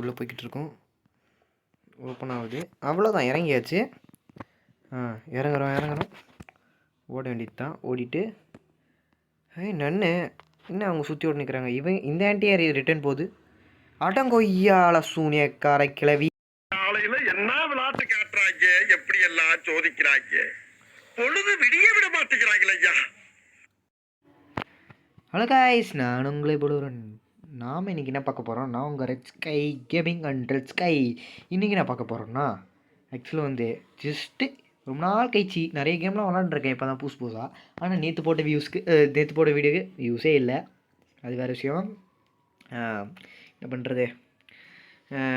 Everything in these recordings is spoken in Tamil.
உள்ளே போய்கிட்டு இருக்கோம் ஓப்பன் ஆகுது. அவ்வளோதான் இறங்கியாச்சு. ஆ இறங்குறோம் இறங்குறோம். ஓட வேண்டியது தான் ஓடிட்டு ஏய் நன்னு. என்ன அவங்க சுற்றி ஓடி நிற்கிறாங்க இவன் இந்த ஆன்ட்டி யார்? ரிட்டர்ன் போகுது. அடங்கொய்யால சூனியக்கார கிளவி காலையில என்ன விளையாட்டு காட்டுறாங்க? எப்படி எல்லாம் சோதிக்கிறாங்க? பொழுது விடிய விட மாட்டேங்கிறாங்களே ஐயா. ஹலோ காய்ஸ் நான் உங்களை போடுறேன் நாம் இன்றைக்கி என்ன பார்க்க போகிறோம் நான் உங்கள் red sky gaming and red sky இன்றைக்கி என்ன பார்க்க போகிறோம்னா ஆக்சுவலாக வந்து ஜஸ்ட்டு ரொம்ப நாள் கழிச்சு நிறைய கேம்லாம் விளாண்டுருக்கேன் இப்போ தான் புதுசு புதுசாக ஆனால் நேற்று போட்ட வியூஸ்க்கு நேற்று போட்ட வீடியோக்கு வியூஸே இல்லை. அது வேறு விஷயம். என்ன பண்ணுறது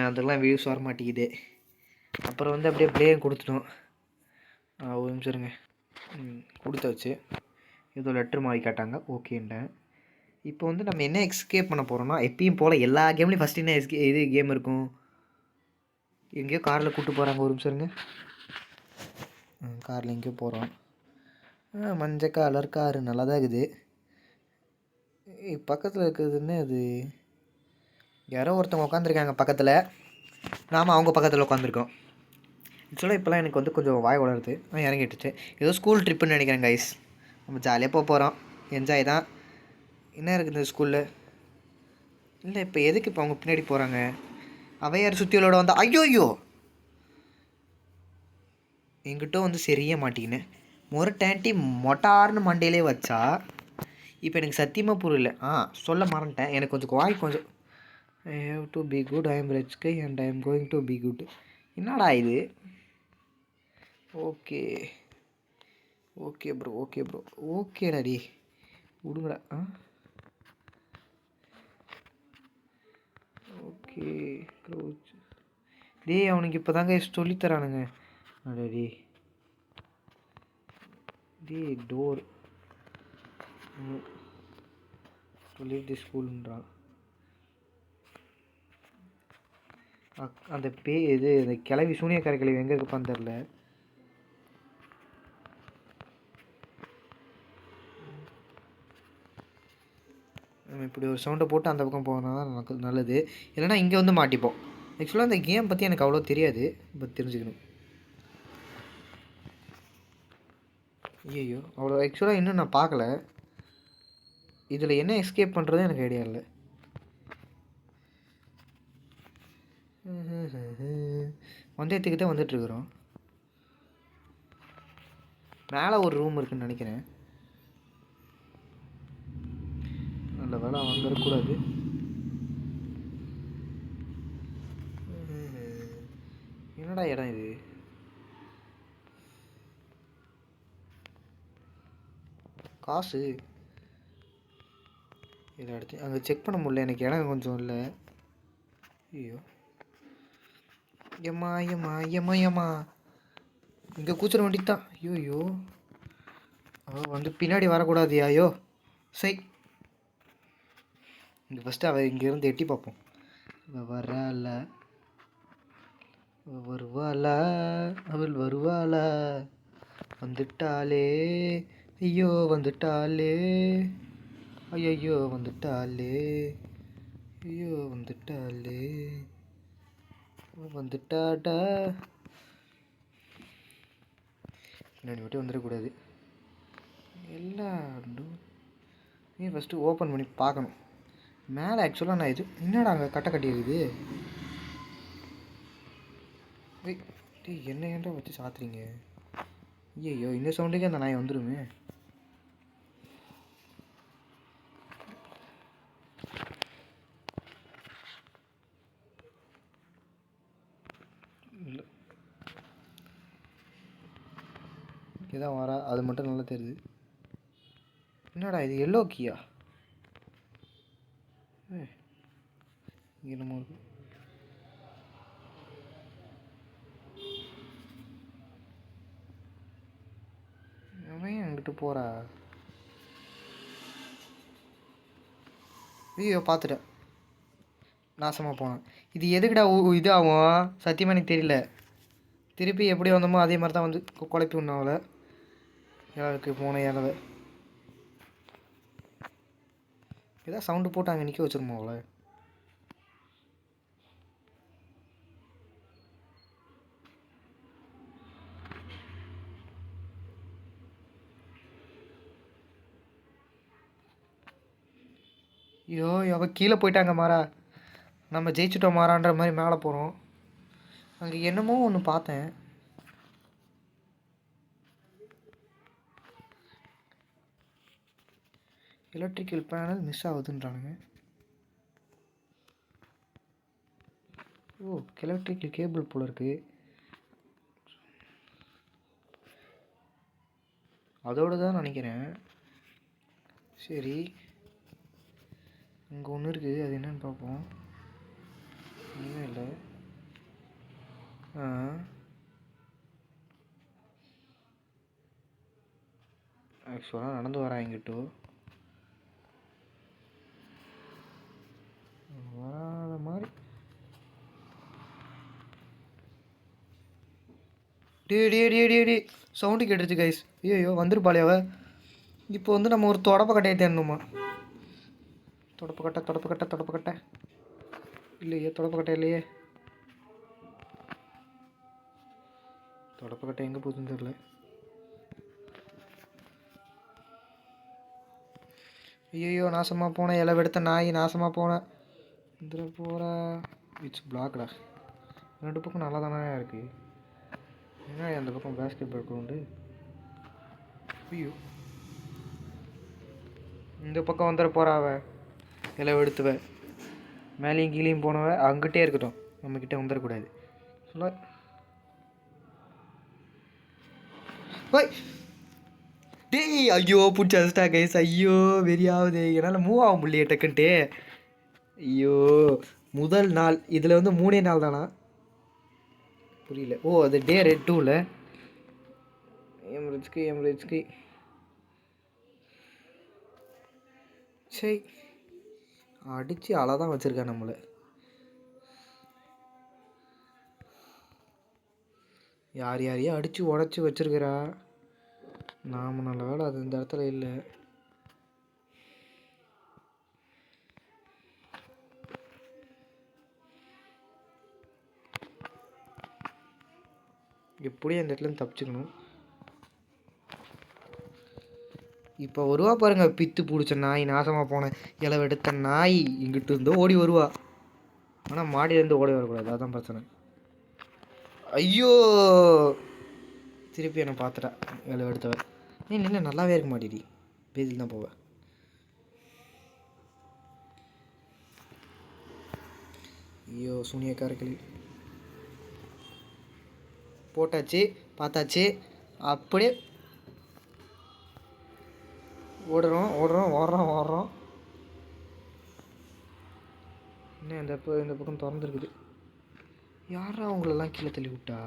அதெல்லாம் வியூஸ் வர மாட்டேங்குது அப்புறம் வந்து அப்படியே ப்ளே கொடுத்துட்டோம். ஒரு நிமிஷம் இருங்க. ம், கொடுத்தாச்சு. ஏதோ லெட்ரு மாதிரி கேட்டாங்க. ஓகேன்ட்டேன் இப்போ வந்து நம்ம என்ன எஸ்கேப் பண்ண போகிறோம்னா எப்பயும் போல் எல்லா கேம்லேயும் ஃபஸ்ட் என்ன எஸ்கே இது கேம் இருக்கும்? எங்கேயோ காரில் கூப்பிட்டு போகிறாங்க ஒரு நிமிஷம் இருங்க. காரில் எங்கேயோ போகிறோம் மஞ்சள் கலர் காரு நல்லா தான் இருக்குது. பக்கத்தில் இருக்கிறதுன்னு அது? யாரோ ஒருத்தவங்க உட்காந்துருக்காங்க பக்கத்தில். நாம் அவங்க பக்கத்தில் உட்காந்துருக்கோம் ஆக்சுவலாக இப்போலாம் எனக்கு வந்து கொஞ்சம் வாய் வளருது நான் இறங்கிட்டுச்சு ஏதோ ஸ்கூல் ட்ரிப்புன்னு நினைக்கிறேன் கைஸ் நம்ம ஜாலியாக போக போகிறோம் என்ஜாய் தான். என்ன இருக்குது இந்த ஸ்கூலில் இல்லை இப்போ எதுக்கு இப்போ அவங்க பின்னாடி போகிறாங்க அவையார் சுற்றியோட வந்தால் ஐயோ ஐயோ எங்கிட்ட வந்து சரியே மாட்டிக்கினேன் முரட்டாண்டி மொட்டார்னு மண்டையிலே வச்சா இப்போ எனக்கு சத்தியமாக புரியல. ஆ சொல்ல மறந்துட்டேன். எனக்கு கொஞ்சம் வாய் கொஞ்சம் I have to be good I am ரெச்கை and I am going to be good என்னடா இது? Okay okay bro okay bro ஓகேடா டி விடுங்கடா. ஆ? ஓகே க்ளோச் டேய் அவனுக்கு இப்போ தாங்க சொல்லித்தரானுங்க அடடி. டேய் டோர். சொல்லிட்டு ஸ்கூலுன்றான். அக்- அந்த பே இது அந்த கிளவி சூனியக்கார கிளவி எங்கே இருப்பான்னு தெரில. இப்படி ஒரு சவுண்டை போட்டு அந்த பக்கம் போனால் தான் நமக்கு நல்லது. இல்லைன்னா இங்கே வந்து மாட்டிப்போம். ஆக்சுவலாக அந்த கேம் பற்றி எனக்கு அவ்வளோ தெரியாது. பட் தெரிஞ்சுக்கணும். ஐயோ அவ்வளோ ஆக்சுவலாக இன்னும் நான் பார்க்கல. இதில் என்ன எஸ்கேப் பண்ணுறது எனக்கு ஐடியா இல்லை. வந்தயத்துக்கு தான் வந்துட்டுருக்குறோம் மேலே ஒரு ரூம் இருக்குன்னு நினைக்கிறேன். நல்ல வேலை அங்கே இருக்கக்கூடாது. என்னடா இடம் இது? காசு? இதை அடுத்து அங்கே செக் பண்ண முடியல எனக்கு இடம் கொஞ்சம் இல்லை. ஐயோ. எம்மா ஏம்மா ஏம்மா ஏம்மா இங்கே கூச்சிட வேண்டியது தான் ஐயோ. ஐயோ வந்து பின்னாடி வரக்கூடாது ஐயோ. சை. இங்கே ஃபஸ்ட்டு அவள் இங்கேருந்து எட்டி பார்ப்போம் இவள் வரால அவள் வருவாளா. அவள் வருவாளா. வந்துட்டாளே. ஐயோ வந்துட்டாளே. ஐயோ வந்துட்டாளே. ஐயோ வந்துட்டாளே. வந்துட்டாடா. பின்னாடி மட்டும் வந்துடக்கூடாது. எல்லா நீ ஃபஸ்ட்டு ஓப்பன் பண்ணி பார்க்கணும். மேலே ஆக்சுவலாக நான் இது என்னடா அங்கே கட்டை கட்டியிருக்குது? டேய் என்ன ஏன்டா வச்சு சாத்துறீங்க? ஐயோ இந்த சவுண்டுக்கே அந்த நாய் வந்துருமே. இதான் இங்கே தான் வரா அது மட்டும் நல்லா தெரியுது. என்னடா இது எல்லோ கீயா ஏய், இங்க என்னமோ இருக்கு அவன் அங்கிட்டு ஐயோ பார்த்துட்டேன். நாசமாக போனேன். இது எதுக்குடா உ- இது ஆகும்? சத்தியமாக எனக்கு தெரியல. திருப்பி எப்படி வந்தோமோ அதே மாதிரி தான் வந்து குழப்பி விடணும் அவளை. இளவுக்கு போன இலவை ஏதாவது சவுண்டு போட்டு அங்கே நிற்க வச்சுருமா அவளை? ஐயோ அவ கீழே போயிட்டாங்க மாறா. நம்ம ஜெயிச்சுட்டோம் மாறான்ற மாதிரி மேலே போகிறோம் அங்கே என்னமோ ஒன்று பார்த்தேன். எலக்ட்ரிக்கல் பேனல் மிஸ் ஆகுதுன்றானுங்க. ஓ எலக்ட்ரிக்கல் கேபிள் போல் இருக்குது அதோடு தான் நினைக்கிறேன். சரி. இங்கே ஒன்று இருக்குது அது என்னென்னு பார்ப்போம். ஒன்றுமே இல்லை. ஆ. ஆக்சுவலாக நடந்து வரேன் எங்கிட்டோ வராத மாதிரி டே டே டே டே டே. சவுண்டு கேட்டுருச்சு கைஸ் ஐயோ வந்துருப்பாளே அவ. இப்போ வந்து நம்ம ஒரு தொடப்ப கட்டையை தேடணுமா? தொடப்பு கட்டை தொடப்பு கட்டை தொடப்பு கட்டை. இல்லையே தொடப்பு கட்டை இல்லையே. தொடப்பு கட்டை எங்கே போகுதுன்னு தெரில ஐயோ நாசமாக போனேன் இலை வெடுத்த நாய் நாசமாக போனேன் இதில் போகிற இட்ஸ் பிளாக்டா ரெண்டு பக்கம் நல்லா தானே இருக்குது என்ன அந்த பக்கம் பேஸ்கெட் பால் கிரவுண்டு ஐயோ. இந்த பக்கம் வந்துட போகிறா அவ. இலை வெடுத்துவ மேலேயும் கீழேயும் போனவ அங்கிட்டே இருக்கட்டும். நம்மக்கிட்ட வந்துடக்கூடாது சொல்ல. டேய் ஐயோ பிடிச்சி அடிச்சிட்டா கைஸ் ஐயோ வெறியாவது. என்னால் மூவ் ஆக முடியல டக்குன்ட்டு. ஐயோ முதல் நாள். இதில் வந்து மூணே நாள் தானா புரியல. ஓ அது டே ரெட் டூவில் எம்ரிச்கி எம்ரிச்கி சரி அடித்து அலை தான் வச்சுருக்கேன் நம்மளை. யார் யாரையோ அடித்து உடச்சி வச்சிருக்கிறா. நாம் நல்ல வேலை அது இந்த இடத்துல இல்லை. எப்படியும் அந்த இடத்துல தப்பிச்சுக்கணும். இப்போ வருவா பாருங்க பித்து பிடிச்ச நாய் நாசமாக போன இலவு எடுத்த நாய் இங்கிட்டு இருந்தோ ஓடி வருவா. ஆனால் மாடியிலேருந்து ஓடி வரக்கூடாது அதுதான் பிரச்சனை. ஐயோ! திருப்பி என்னை பார்த்துட்டா இலவு எடுத்தவ. நீ நின்று நல்லாவே இருக்க மாட்டேடி. பேதியில் தான் போவேன். ஐயோ சூனியக்கார கிளி போட்டாச்சு பார்த்தாச்சு. அப்படியே ஓடுறோம் ஓடுறோம் ஓடுறோம் ஓடுறோம். என்ன இந்த பக்கம் இந்த பக்கம் திறந்துருக்குது. யாரா அவங்களெல்லாம் கீழே தள்ளி விட்டா?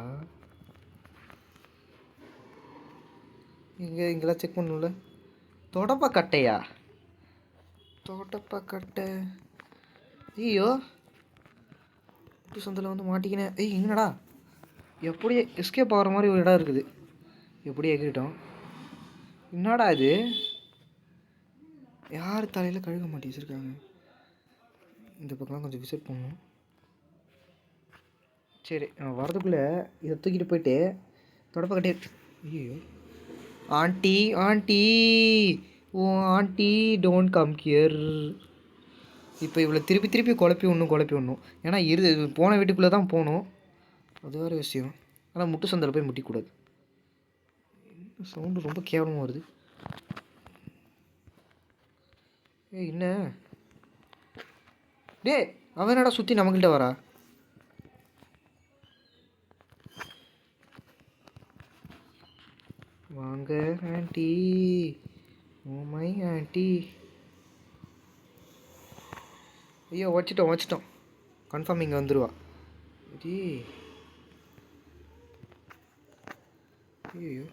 இங்கே இங்கெல்லாம் செக் பண்ணணும்ல. தொடப்ப கட்டையா? தொடப்ப கட்டை. ஐயோ சந்தில் வந்து மாட்டிக்கினேன். ஏய் என்னடா எப்படியே எஸ்கேப் ஆகிற மாதிரி ஒரு இடம் இருக்குது. எப்படி எகிரிட்டோம் என்னடா இது? யார் தலையில் கழுக மாட்டி வச்சுருக்காங்க? இந்த பக்கம்லாம் கொஞ்சம் விசிட் பண்ணணும். சரி நான் வரதுக்குள்ளே இதை தூக்கிட்டு போயிட்டு தொடப்பக்கட்டே ஐயோ aunty aunty oh aunty don't come here இப்போ இவ்வளோ திருப்பி திருப்பி குழப்பி ஒன்றும் குழப்பி ஒன்றும் ஏன்னா இரு போன வீட்டுக்குள்ளே தான் போகணும். அது வேறு விஷயம். ஆனால் முட்டு சந்தில் போய் முட்டிக்கூடாது. சவுண்டு ரொம்ப கேவலமாக வருது. ஏய் என்ன? டேய் அவன் என்னடா சுற்றி நம்மக்கிட்ட வரா? வாங்க ஆண்டி. Oh my aunty. ஐயோ வச்சிட்டோம் வச்சிட்டோம். கன்ஃபார்ம் இங்கே வந்துடுவா டீ ஐயோ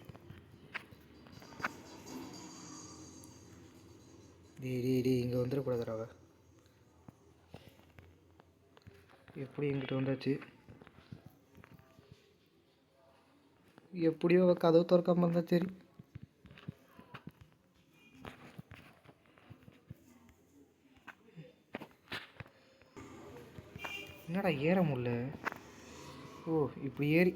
டேய் டே டேய் இங்கே வந்துடக்கூடாது அவ. எப்படி எங்கிட்ட வந்தாச்சு? எப்படியோ கதவு திறக்காமல் இருந்தா சரி. என்னடா ஏற முடியல? ஓ இப்படி ஏறி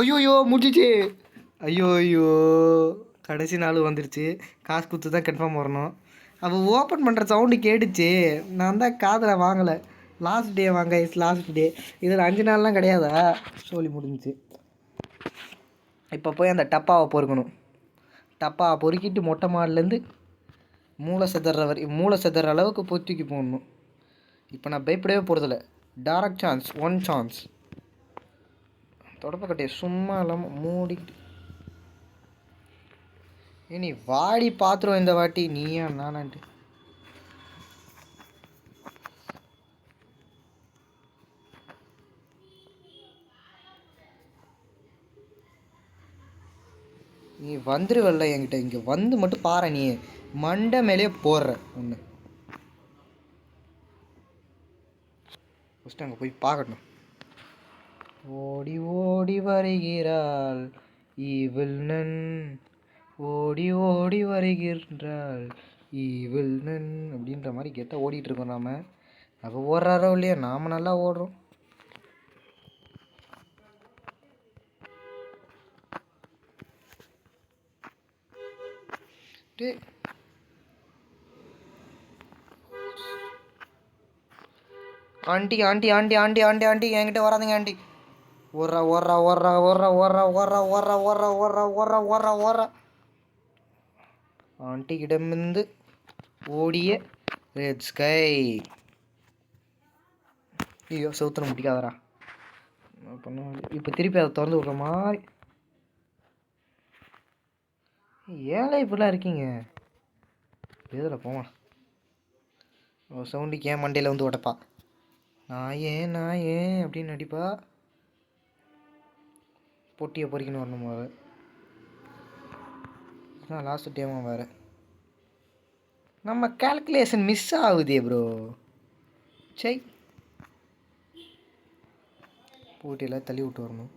ஐயோயோ முடிஞ்சிச்சு. ஐயோ ஐயோ கடைசி நாள் வந்துருச்சு. காசு கொடுத்து தான் கன்ஃபார்ம் வரணும். அப்போ ஓப்பன் பண்ணுற சவுண்டு கேட்டுச்சு. நான் தான் காதில் வாங்கலை. லாஸ்ட் டே வாங்க இஸ் லாஸ்ட் டே இதில் அஞ்சு நாள்லாம் கிடையாதா? சோழி முடிஞ்சிச்சு. இப்போ போய் அந்த டப்பாவை பொறுக்கணும். டப்பாவை பொறுக்கிட்டு மொட்டை மாடிலேருந்து மூளை செதற வரை மூளை செதற அளவுக்கு போய் போடணும். இப்போ நான் பயப்படவே போகிறதில்ல டேரக்ட் சான்ஸ் ஒன் சான்ஸ் தொடப்பக்கட்டையை சும்மா இல்லாமல் மூடிக்கிட்டு ஏ நீ வாடி பார்த்துருவோம் இந்த வாட்டி. நீயா நானான்ட்டு. நீ வந்துருவல்ல என்கிட்ட. இங்கே வந்து மட்டும் பாரு நீ. மண்டை மேலே போடுற ஒன்று ஃபஸ்ட்டு அங்கே போய் பார்க்கணும் ஓடி ஓடி வருகிறாள் ஈவில் நன். ஓடி ஓடி வருகின்றாள் ஈவில் நன் அப்படின்ற மாதிரி கெத்தாக ஓடிகிட்டு இருக்கோம் நாம. அவ ஓடுறாரோ இல்லையா நாம் நல்லா ஓடுறோம். Aunty aunty aunty aunty aunty aunty என்கிட்ட வராதுங்க ஆண்டி. ஒர ஒர ஒர ஒர ஒர ஒர ஒர ஒர ஒர ஒர ஒர ஓடுறா ஆண்டியிடமிருந்து ஓடிய ரெட் ஸ்கை ஐயோ செவுத்துல முடிக்காதடா பண்ண இப்போ திருப்பி அதை திறந்து விட்ற மாதிரி ஏழை இப்படிலாம் இருக்கீங்க எதில் போமா சவுண்டுக்கு ஏன் மண்டையில் வந்து உடப்பா நான் ஏன் நான் ஏன் அப்படின்னு நடிப்பா பொட்டியை பொறிக்கணும் வரணும் போது நான் லாஸ்ட் டைமாக வேறு. நம்ம கால்குலேஷன் மிஸ் ஆகுதே ப்ரோ சை. போட்டியெல்லாம் தள்ளி விட்டு வரணும்.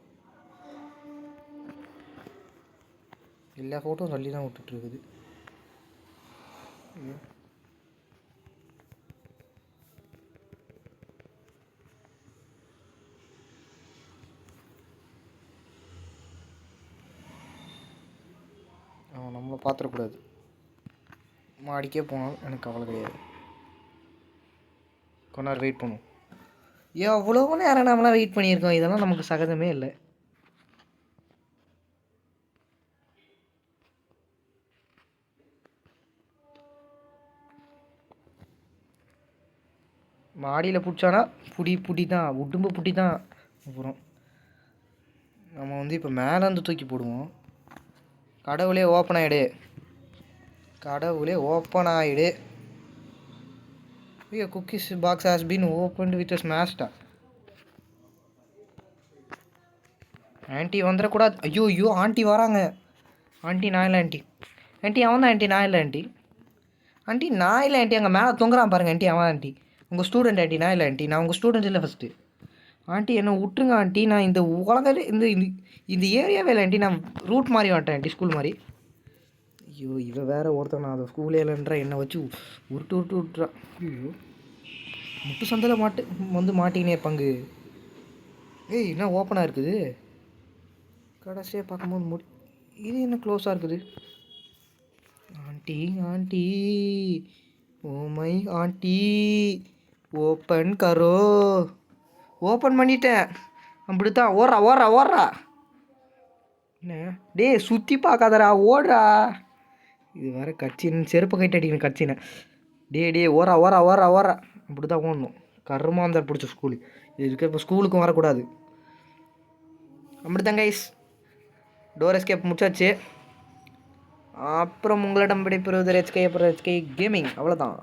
எல்லா ஃபோட்டோவும் தள்ளி தான் விட்டுட்ருக்குது ஐயோ அவன் நம்மளை பார்த்துடக்கூடாது. மாடிக்கே போனாலும் எனக்கு கவலை கிடையாது. கொஞ்ச நேரம் வெயிட் பண்ணும் எவ்வளோ நேரம் நம்மளாம் வெயிட் பண்ணியிருக்கோம்? இதெல்லாம் நமக்கு சகஜமே இல்லை. மாடியில் பிடிச்சானா புடி புடி தான் உடும்பு புடி தான் அப்புறம் நம்ம வந்து இப்போ மேலேருந்து தூக்கி போடுவோம். கடவுளே ஓப்பன் ஆகிடு கடவுளே ஓப்பன் ஆகிடு ஐயோ cookies box has been open with ஸ்மாஷ்டா aunty வந்துடக்கூடாது ஐயோ ஐயோ ஆண்டி வராங்க. ஆண்டி நான் இல்லை ஆண்டி ஆண்டி அவன் தான் ஆண்டி நான் இல்லை ஆண்டி ஆண்டி நான் இல்லை ஆண்டி அங்கே மேலே தொங்குறான் பாருங்க ஆண்டி அவன் ஆண்டி உங்கள் ஸ்டூடெண்ட் ஆண்டி நான் இல்லை ஆண்டி நான் உங்கள் ஸ்டூடெண்ட் இல்லை ஃபஸ்ட்டு ஆண்டி என்ன விட்டுருங்க ஆண்டி. நான் இந்த உலகவே இந்த இந்த- இந்த ஏரியாவே இல்லை ஆண்டி. நான் ரூட் மாதிரி வாட்டேன் ஆண்டி ஸ்கூல் மாதிரி ஐயோ இவ வேறு ஒருத்தன். நான் அதை ஸ்கூலே இல்லைன்றேன் என்னை வச்சு உருட்டு உருட்டு விட்டுறா ஐயோ. முட்டு சந்தையில் மாட்டு வந்து மாட்டினே பங்கு ஏய் என்ன ஓப்பனாக இருக்குது? கடைசியாக பார்க்கும்போது முடி இது என்ன க்ளோஸாக இருக்குது? Aunty aunty. Oh my aunty. Open Karo. Open பண்ணிட்டேன். அப்படித்தான் ஓடுறா ஓடுறா ஓடுறா. என்ன? டேய் சுற்றி பார்க்காதடா ஓடுறா. இது வேறு கட்சின்னு செருப்பு கைட்டு அடிக்கணும் கட்சினை டே டே ஓரா ஓரா ஓரா ஓரா அப்படி தான் ஓடணும் கருமாந்தார் பிடிச்ச ஸ்கூலு இதுக்கு இப்போ ஸ்கூலுக்கும் வரக்கூடாது. அப்படி தான் கைஸ் டோர் எஸ்கேப் முடிச்சாச்சு. அப்புறம் உங்களிடம் விடைபெறுவது ரெச்கை அப்புறம் ரெச்கை கேமிங் அவ்வளோதான்